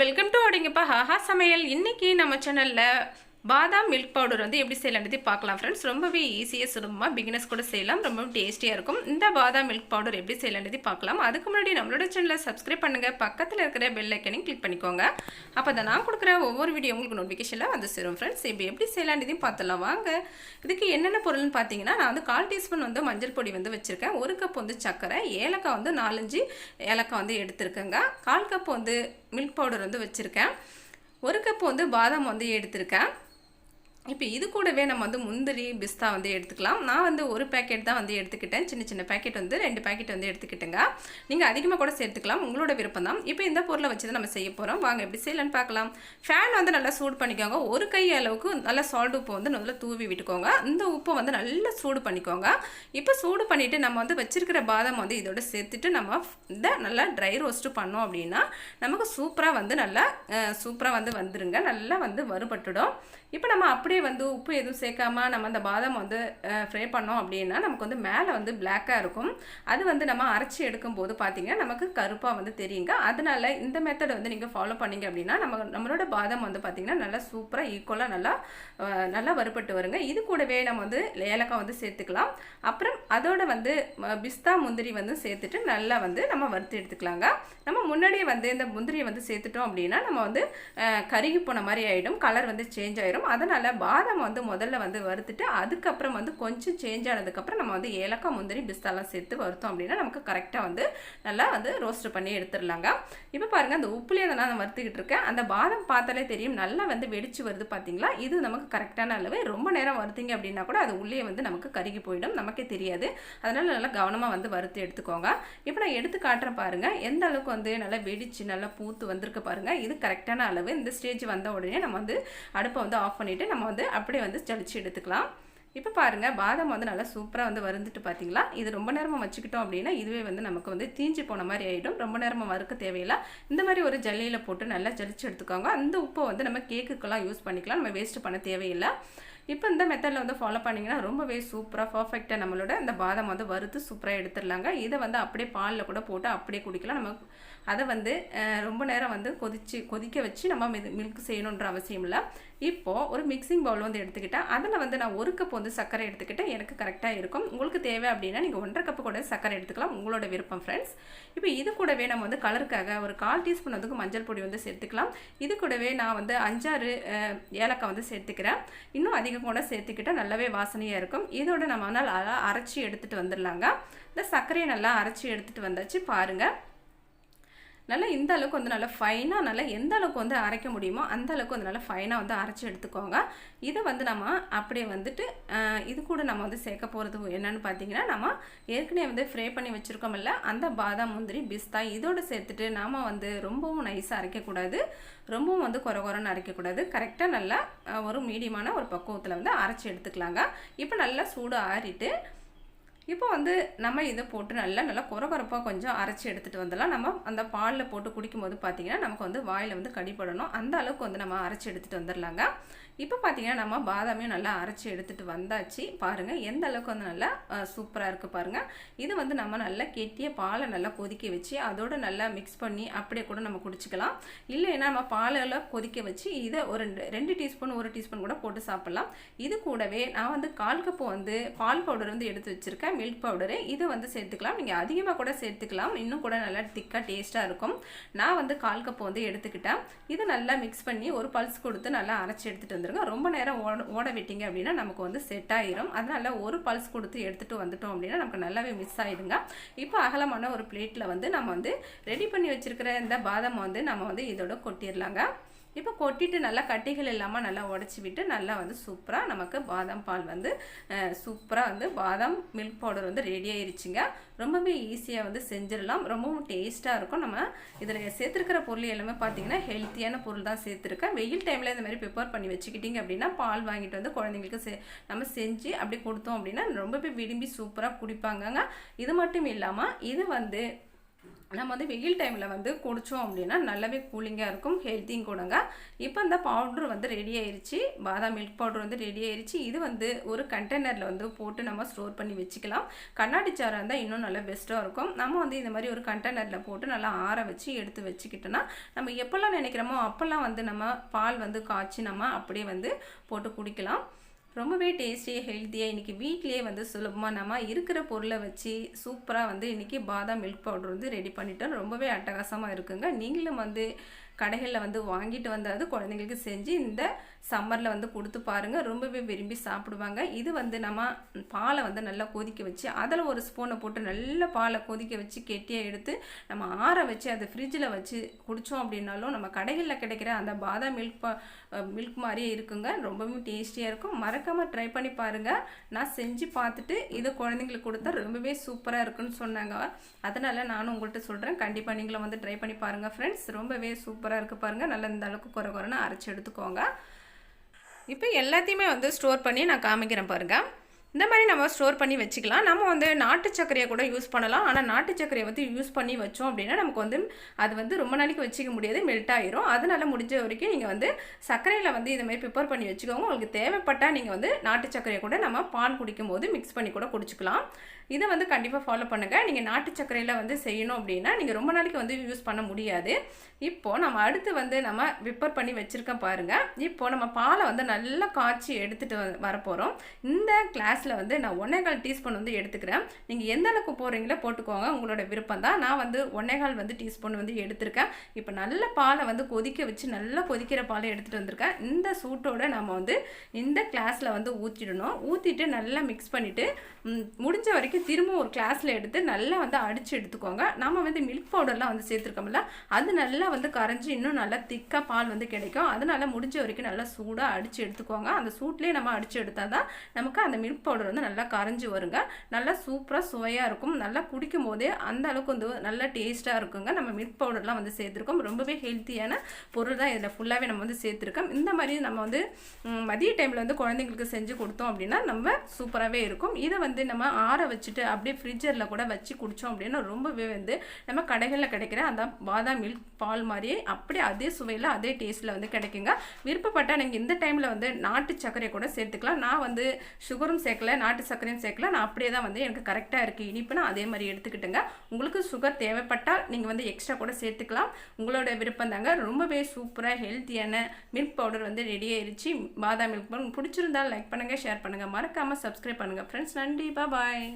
Welcome to அப்படிங்கப்பா haha சமையல். இன்னைக்கு நம்ம சேனலில் பாதாம் மில்க் பவுடர் வந்து எப்படி செய்யலான்றது பார்க்கலாம் ஃப்ரெண்ட்ஸ் ரொம்பவே ஈஸியாக சுலபமாக பிகினர்ஸ் கூட செய்யலாம். ரொம்ப டேஸ்டியாக இருக்கும். இந்த பாதாம் மில்க் பவுடர் எப்படி செய்யலான்றது பார்க்கலாம். அதுக்கு முன்னாடி நம்மளோட சேனலை சப்ஸ்கிரைப் பண்ணுங்கள் பக்கத்தில் இருக்கிற பெல் ஐக்கனையும் கிளிக் பண்ணிக்கோங்க. அப்போ தான் நான் கொடுக்குற ஒவ்வொரு வீடியோ உங்களுக்கு நோட்டிஃபிகேஷனில் வந்து சேரும் ஃப்ரெண்ட்ஸ் இப்போ எப்படி செய்யலான்றதையும் பார்த்துலாம் வாங்க. இதுக்கு என்னென்ன பொருள்னு பார்த்தீங்கன்னா நான் வந்து கால் டீஸ்பூன் வந்து மஞ்சள் பொடி வந்து வச்சுருக்கேன். ஒரு கப் வந்து சர்க்கரை ஏலக்காய் வந்து நாலஞ்சு ஏலக்காய் வந்து எடுத்திருக்கேங்க. கால் கப் வந்து மில்க் பவுடர் வந்து வச்சுருக்கேன். ஒரு கப் வந்து பாதாம் வந்து எடுத்திருக்கேன். இப்போ இது கூடவே நம்ம வந்து முந்திரி பிஸ்தா வந்து எடுத்துக்கலாம். நான் வந்து ஒரு பேக்கெட் தான் வந்து எடுத்துக்கிட்டேன். சின்ன சின்ன பேக்கெட் வந்து ரெண்டு பேக்கெட் வந்து எடுத்துக்கிட்டுங்க. நீங்கள் அதிகமாக கூட சேர்த்துக்கலாம். உங்களோட விருப்பம் தான். இப்போ இந்த பொருளை வச்சு தான் நம்ம செய்ய போகிறோம் வாங்க எப்படி செய்யலான்னு பார்க்கலாம். ஃபேன் வந்து நல்லா சூடு பண்ணிக்கோங்க. ஒரு கை அளவுக்கு நல்லா சால்ட் உப்பு வந்து நல்லா தூவி விட்டுக்கோங்க. இந்த உப்பை வந்து நல்லா சூடு பண்ணிக்கோங்க. இப்போ சூடு பண்ணிவிட்டு நம்ம வந்து வச்சிருக்கிற பாதாம் வந்து இதோட சேர்த்துட்டு நம்ம இதை நல்லா ட்ரை ரோஸ்ட்டு பண்ணோம் அப்படின்னா நமக்கு சூப்பராக வந்து நல்லா சூப்பராக வந்து வந்துருங்க. நல்லா வந்து வறுபட்டுடும். இப்போ நம்ம அப்படியே வந்து உப்பு எதுவும் சேர்க்காம நம்ம அந்த பாதாம் வந்து ஃப்ரை பண்ணோம் அப்படின்னா நமக்கு வந்து மேலே வந்து பிளாக்காக இருக்கும். அது வந்து நம்ம அரைச்சி எடுக்கும்போது பார்த்தீங்கன்னா நமக்கு கருப்பாக வந்து தெரியுங்க. அதனால இந்த மெத்தடை வந்து நீங்கள் ஃபாலோ பண்ணீங்க அப்படின்னா நம்ம நம்மளோட பாதாம் வந்து பார்த்திங்கன்னா நல்லா சூப்பராக ஈக்குவலாக நல்லா நல்லா வறுபட்டு வருங்க. இது கூடவே நம்ம வந்து ஏலக்காய் வந்து சேர்த்துக்கலாம். அப்புறம் அதோட வந்து பிஸ்தா முந்திரி வந்து சேர்த்துட்டு நல்லா வந்து நம்ம வறுத்து எடுத்துக்கலாங்க. நம்ம முன்னாடியே வந்து இந்த முந்திரியை வந்து சேர்த்துட்டோம் அப்படின்னா நம்ம வந்து கருகி போன மாதிரி ஆகிடும் கலர் வந்து சேஞ்ச் ஆயிடும் அதனால் பாதாம் வந்து முதல்ல வந்து வறுத்துட்டு அதுக்கப்புறம் வந்து கொஞ்சம் சேஞ்ச் ஆனதுக்கப்புறம் நம்ம வந்து ஏலக்காய் முந்திரி பிஸ்தாலாம் சேர்த்து வறுத்தோம் அப்படின்னா நமக்கு கரெக்டாக வந்து நல்லா வந்து ரோஸ்ட் பண்ணி எடுத்துடலாங்க. இப்போ பாருங்கள் அந்த உப்புலேயே தான் நான் வறுத்துக்கிட்டு இருக்கேன். அந்த பாதாம் பார்த்தாலே தெரியும் நல்லா வந்து வெடிச்சு வருது பார்த்தீங்களா இது நமக்கு கரெக்டான அளவு. ரொம்ப நேரம் வறுத்தீங்க அப்படின்னா கூட அது உள்ளே வந்து நமக்கு கருகி போயிடும். நமக்கே தெரியாது. அதனால் நல்லா கவனமாக வந்து வறுத்து எடுத்துக்கோங்க. இப்போ நான் எடுத்து காட்டுறேன் பாருங்கள் எந்த அளவுக்கு வந்து நல்லா வெடிச்சு நல்லா பூத்து வந்திருக்கு பாருங்கள் இது கரெக்டான அளவு. இந்த ஸ்டேஜ் வந்த உடனே நம்ம வந்து அடுப்பை வந்து ஆஃப் பண்ணிவிட்டு நம்ம வந்து அப்படியே வந்து ஜலிச்சு எடுத்துக்கலாம். இப்போ பாருங்கள் பாதாம் வந்து நல்லா சூப்பராக வந்து வறுந்துட்டு பார்த்தீங்களா இது ரொம்ப நேரமாக வச்சுக்கிட்டோம் அப்படின்னா இதுவே வந்து நமக்கு வந்து தீஞ்சு போன மாதிரி ஆகிடும் ரொம்ப நேரமாக வறுக்க தேவையில்லை. இந்த மாதிரி ஒரு ஜல்லியில் போட்டு நல்லா ஜலிச்சு எடுத்துக்கோங்க. அந்த உப்பை வந்து நம்ம கேக்குக்கெல்லாம் யூஸ் பண்ணிக்கலாம். நம்ம வேஸ்ட்டு பண்ண தேவையில்லை. இப்போ இந்த மெத்தடில் வந்து ஃபாலோ பண்ணிங்கன்னா ரொம்பவே சூப்பராக பர்ஃபெக்டாக நம்மளோட அந்த பாதாம் வந்து வறுத்து சூப்பராக எடுத்துடலாங்க. இதை வந்து அப்படியே பாலில் கூட போட்டு அப்படியே குடிக்கலாம். நம்ம அதை வந்து ரொம்ப நேரம் வந்து கொதிச்சு கொதிக்க வச்சு நம்ம மில்க் செய்யணுன்ற அவசியம் இல்லை. இப்போது ஒரு மிக்சிங் பவுல் வந்து எடுத்துக்கிட்டேன். அதில் வந்து நான் ஒரு கப் வந்து சர்க்கரை எடுத்துக்கிட்டேன். எனக்கு கரெக்டாக இருக்கும். உங்களுக்கு தேவை அப்படின்னா நீங்கள் ஒன்றரை கப்பு கூட சர்க்கரை எடுத்துக்கலாம். உங்களோட விருப்பம் ஃப்ரெண்ட்ஸ் இப்போ இது கூடவே நம்ம வந்து கலருக்காக ஒரு கால் டீஸ்பூன் வந்து மஞ்சள் பொடி வந்து சேர்த்துக்கலாம். இது கூடவே நான் வந்து அஞ்சாறு ஏலக்காய் வந்து சேர்த்துக்கிறேன். இன்னும் அதிக அதிகம் கூட சேர்த்துக்கிட்டால் நல்லாவே வாசனையாக இருக்கும். இதோட நம்ம நல்லா அரைச்சி எடுத்துகிட்டு வந்துடலாங்க இந்த சர்க்கரையை நல்லா அரைச்சி எடுத்துகிட்டு வந்தாச்சு பாருங்கள் நல்லா இந்த அளவுக்கு வந்து நல்லா ஃபைனாக நல்லா எந்த அளவுக்கு வந்து அரைக்க முடியுமோ அந்த அளவுக்கு வந்து நல்லா ஃபைனாக வந்து அரைச்சி எடுத்துக்கோங்க. இதை வந்து நம்ம அப்படியே வந்துட்டு இது கூட நம்ம வந்து சேர்க்க போகிறது என்னன்னு பார்த்தீங்கன்னா நம்ம ஏற்கனவே வந்து ஃப்ரே பண்ணி வச்சுருக்கோம்ல அந்த பாதாம் முந்திரி பிஸ்தா இதோடு சேர்த்துட்டு நாம் வந்து ரொம்பவும் நைஸாக அரைக்கக்கூடாது. ரொம்பவும் வந்து குறை குறைன்னு அரைக்கக்கூடாது. கரெக்டாக நல்லா ஒரு மீடியமான ஒரு பக்குவத்தில் வந்து அரைச்சி எடுத்துக்கலாங்க. இப்போ நல்லா சூடு ஆறிட்டு இப்போ வந்து நம்ம இதை போட்டு நல்லா நல்லா குறகுறப்பாக கொஞ்சம் அரைச்சி எடுத்துகிட்டு வந்துடலாம். நம்ம அந்த பாலில் போட்டு குடிக்கும்போது பார்த்திங்கன்னா நமக்கு வந்து வாயில் வந்து கடிப்படணும் அந்த அளவுக்கு வந்து நம்ம அரைச்சி எடுத்துகிட்டு வந்துடலாங்க. இப்போ பார்த்தீங்கன்னா நம்ம பாதாமையும் நல்லா அரைச்சி எடுத்துகிட்டு வந்தாச்சு. பாருங்கள் எந்த அளவுக்கு வந்து நல்லா சூப்பராக இருக்குது பாருங்கள் இது வந்து நம்ம நல்லா கெட்டிய பாலை நல்லா கொதிக்க வச்சு அதோட நல்லா மிக்ஸ் பண்ணி அப்படியே கூட நம்ம குடிச்சிக்கலாம். இல்லைன்னா நம்ம பாலில் கொதிக்க வச்சு இதை ஒரு ரெண்டு ரெண்டு டீஸ்பூன் ஒரு டீஸ்பூன் கூட போட்டு சாப்பிட்லாம். இது கூடவே நான் வந்து கால் கப்பு வந்து பால் பவுடர் வந்து எடுத்து வச்சுருக்கேன் மில்க் பவுடரு. இதை வந்து சேர்த்துக்கலாம். நீங்கள் அதிகமாக கூட சேர்த்துக்கலாம். இன்னும் கூட நல்லா திக்காக டேஸ்ட்டாக இருக்கும். நான் வந்து கால் கப்பு வந்து எடுத்துக்கிட்டேன். இதை நல்லா மிக்ஸ் பண்ணி ஒரு பல்ஸ் கொடுத்து நல்லா அரைச்சி எடுத்துகிட்டு கொடுத்துருங்க ரொம்ப நேரம் ஓட ஓட விட்டீங்க அப்படின்னா நமக்கு வந்து செட் ஆயிரும். அதனால ஒரு பல்ஸ் கொடுத்து எடுத்துகிட்டு வந்துட்டோம் அப்படின்னா நமக்கு நல்லாவே மிஸ் ஆயிடுங்க. இப்போ அகலமான ஒரு பிளேட்டில் வந்து நம்ம வந்து ரெடி பண்ணி வச்சிருக்கிற இந்த பாதாம் வந்து நம்ம வந்து இதோட கொட்டிடலாங்க. இப்போ கொட்டிட்டு நல்லா கட்டிகள் இல்லாமல் நல்லா உடச்சி விட்டு நல்லா வந்து சூப்பராக நமக்கு பாதாம் பால் வந்து சூப்பராக வந்து பாதாம் மில்க் பவுடர் வந்து ரெடி ஆயிருச்சுங்க. ரொம்பவே ஈஸியாக வந்து செஞ்சிடலாம். ரொம்பவும் டேஸ்ட்டாக இருக்கும். நம்ம இதில் சேர்த்துருக்கிற பொருள் எல்லாமே பார்த்தீங்கன்னா ஹெல்த்தியான பொருள் தான் சேர்த்துருக்கேன். வெயில் டைமில் இந்த மாதிரி ப்ரிப்பேர் பண்ணி வச்சுக்கிட்டிங்க அப்படின்னா பால் வாங்கிட்டு வந்து குழந்தைங்களுக்கு செ நம்ம செஞ்சு அப்படி கொடுத்தோம் அப்படின்னா ரொம்பவே விரும்பி சூப்பராக குடிப்பாங்கங்க. இது மட்டும் இல்லாமல் இது வந்து நம்ம வந்து வெயில் டைமில் வந்து குடித்தோம் அப்படின்னா நல்லாவே கூலிங்காக இருக்கும் ஹெல்த்தியும் கூடங்க. இப்போ இந்த பவுட்ரு வந்து ரெடி ஆயிடுச்சு பாதாம் மில்க் பவுடர் வந்து ரெடி ஆயிடுச்சு இது வந்து ஒரு கண்டெய்னரில் வந்து போட்டு நம்ம ஸ்டோர் பண்ணி வச்சுக்கலாம். கண்ணாடி சாராக இருந்தால் இன்னும் நல்லா பெஸ்ட்டாக இருக்கும். நம்ம வந்து இந்த மாதிரி ஒரு கண்டெய்னரில் போட்டு நல்லா ஆற வச்சு எடுத்து வச்சுக்கிட்டோன்னா நம்ம எப்போல்லாம் நினைக்கிறோமோ அப்போல்லாம் வந்து நம்ம பால் வந்து காய்ச்சி நம்ம அப்படியே வந்து போட்டு குடிக்கலாம். ரொம்பவே டேஸ்டியாக ஹெல்த்தியாக இன்றைக்கி வீட்லேயே வந்து சுலபமாக நம்ம இருக்கிற பொருளை வச்சு சூப்பராக வந்து இன்றைக்கி பாதாம் மில்க் பவுடர் வந்து ரெடி பண்ணிட்டோம். ரொம்பவே அட்டகாசமாக இருக்குங்க. நீங்களும் வந்து கடைகளில் வந்து வாங்கிட்டு வந்தாவது குழந்தைங்களுக்கு செஞ்சு இந்த சம்மரில் வந்து கொடுத்து பாருங்கள் ரொம்பவே விரும்பி சாப்பிடுவாங்க. இது வந்து நம்ம பாலை வந்து நல்லா கொதிக்க வச்சு அதில் ஒரு ஸ்பூனை போட்டு நல்ல பாலை கொதிக்க வச்சு கெட்டியாக எடுத்து நம்ம ஆற வச்சு அதை ஃப்ரிட்ஜில் வச்சு குடித்தோம் அப்படின்னாலும் நம்ம கடைகளில் கிடைக்கிற அந்த பாதாம் மில்க் மில்க் மாதிரியே இருக்குங்க. ரொம்பவும் டேஸ்டியாக இருக்கும். மறக்காமல் ட்ரை பண்ணி பாருங்கள் நான் செஞ்சு பார்த்துட்டு இதை குழந்தைங்களுக்கு கொடுத்தா ரொம்பவே சூப்பராக இருக்குன்னு சொன்னாங்க. அதனால் நானும் உங்கள்கிட்ட சொல்கிறேன் கண்டிப்பாக நீங்களும் வந்து ட்ரை பண்ணி பாருங்கள் ஃப்ரெண்ட்ஸ் ரொம்பவே சூப்பராக இருக்குது பாருங்கள் நல்லா இந்த அளவுக்கு குறை குறைன்னு அரைச்சி எடுத்துக்கோங்க. இப்போ எல்லாத்தையுமே வந்து ஸ்டோர் பண்ணி நான் காமிக்கிறேன் பாருங்கள் இந்த மாதிரி நம்ம ஸ்டோர் பண்ணி வச்சுக்கலாம். நம்ம வந்து நாட்டு சர்க்கரையை கூட யூஸ் பண்ணலாம். ஆனால் நாட்டு சர்க்கரையை வந்து யூஸ் பண்ணி வச்சோம் அப்படின்னா நமக்கு வந்து அது வந்து ரொம்ப நாளைக்கு வச்சுக்க முடியாது. மெல்ட் ஆயிரும். அதனால் முடிஞ்ச வரைக்கும் நீங்கள் வந்து சர்க்கரையில் வந்து இதை மாதிரி ப்ரிப்பேர் பண்ணி வச்சுக்கோங்க. உங்களுக்கு தேவைப்பட்டால் நீங்கள் வந்து நாட்டு சர்க்கரையை கூட நம்ம பால் குடிக்கும் போது மிக்ஸ் பண்ணி கூட குடிச்சிக்கலாம். இதை வந்து கண்டிப்பாக ஃபாலோ பண்ணுங்கள் நீங்கள் நாட்டு சர்க்கரையில் வந்து செய்யணும் அப்படின்னா நீங்கள் ரொம்ப நாளைக்கு வந்து யூஸ் பண்ண முடியாது. இப்போது நம்ம அடுத்து வந்து நம்ம ப்ரிப்பேர் பண்ணி வச்சுருக்கோம் பாருங்கள் இப்போது நம்ம பாலை வந்து நல்லா காய்ச்சி எடுத்துகிட்டு வரப்போகிறோம் இந்த கிளாஸில் வந்து நான் ஒன்னேகால் டீஸ்பூன் வந்து எடுத்துக்கிறேன். நீங்கள் எந்த அளவுக்கு போடுறீங்களோ போட்டுக்கோங்க. உங்களோட விருப்பம் தான் நான் வந்து ஒன்னேகால் வந்து டீஸ்பூன் வந்து எடுத்திருக்கேன். இப்போ நல்ல பாலை வந்து கொதிக்க வச்சு நல்லா கொதிக்கிற பாலை எடுத்துகிட்டு வந்திருக்கேன். இந்த சூட்டோட நம்ம வந்து இந்த கிளாஸில் வந்து ஊற்றிடணும் ஊற்றிட்டு நல்லா மிக்ஸ் பண்ணிவிட்டு முடிஞ்ச வரைக்கும் திரும்ப ஒரு கிளாஸில் எடுத்து நல்லா வந்து அடித்து எடுத்துக்கோங்க. நம்ம வந்து மில்க் பவுடர்லாம் வந்து சேர்த்துருக்கோம்ல அது நல்லா வந்து கரைஞ்சி இன்னும் நல்லா திக்காக பால் வந்து கிடைக்கும். அதனால் முடிஞ்ச வரைக்கும் நல்லா சூடாக அடித்து எடுத்துக்கோங்க. அந்த சூட்லேயே நம்ம அடித்து எடுத்தால் தான் நமக்கு அந்த மில்க் பவுடர் வந்து நல்லா கரைஞ்சி வருங்க. நல்லா சூப்பராக சுவையாக இருக்கும். நல்லா குடிக்கும் போதே அந்த அளவுக்கு வந்து நல்லா டேஸ்ட்டாக இருக்குங்க. நம்ம மில்க் பவுடர்லாம் வந்து சேர்த்துருக்கோம். ரொம்பவே ஹெல்த்தியான பொருள் தான் இதில் ஃபுல்லாகவே நம்ம வந்து சேர்த்துருக்கோம். இந்த மாதிரி நம்ம வந்து மதிய டைமில் வந்து குழந்தைங்களுக்கு செஞ்சு கொடுத்தோம் அப்படின்னா நம்ம சூப்பராகவே இருக்கும். இதை வந்து நம்ம ஆற வச்சுட்டு அப்படியே ஃப்ரிட்ஜரில் கூட வச்சு குடித்தோம் அப்படின்னா ரொம்பவே வந்து நம்ம கடைகளில் கிடைக்கிற அந்த பாதாம் மில்க் பால் மாதிரியே அப்படியே அதே சுவையில் அதே டேஸ்ட்டில் வந்து கிடைக்குங்க. விருப்பப்பட்டால் நீங்கள் இந்த டைமில் வந்து நாட்டு சர்க்கரையை கூட சேர்த்துக்கலாம். நான் வந்து சுகரும் சேர்க்கல நாட்டு சர்க்கரையும் சேர்க்கல. நான் அப்படியே தான் வந்து எனக்கு கரெக்டாக இருக்குது இனிப்பு நான் அதே மாதிரி எடுத்துக்கிட்டுங்க. உங்களுக்கு சுகர் தேவைப்பட்டால் நீங்கள் வந்து எக்ஸ்ட்ரா கூட சேர்த்துக்கலாம். உங்களோட விருப்பம் தாங்க. ரொம்பவே சூப்பராக ஹெல்த்தியான மில்க் பவுடர் வந்து ரெடி ஆயிடுச்சு பாதாம் மில்க் பவுடர் பிடிச்சிருந்தால் லைக் பண்ணுங்கள் ஷேர் பண்ணுங்கள் மறக்காமல் சப்ஸ்கிரைப் பண்ணுங்கள் ஃப்ரெண்ட்ஸ் நன்றி. பாய்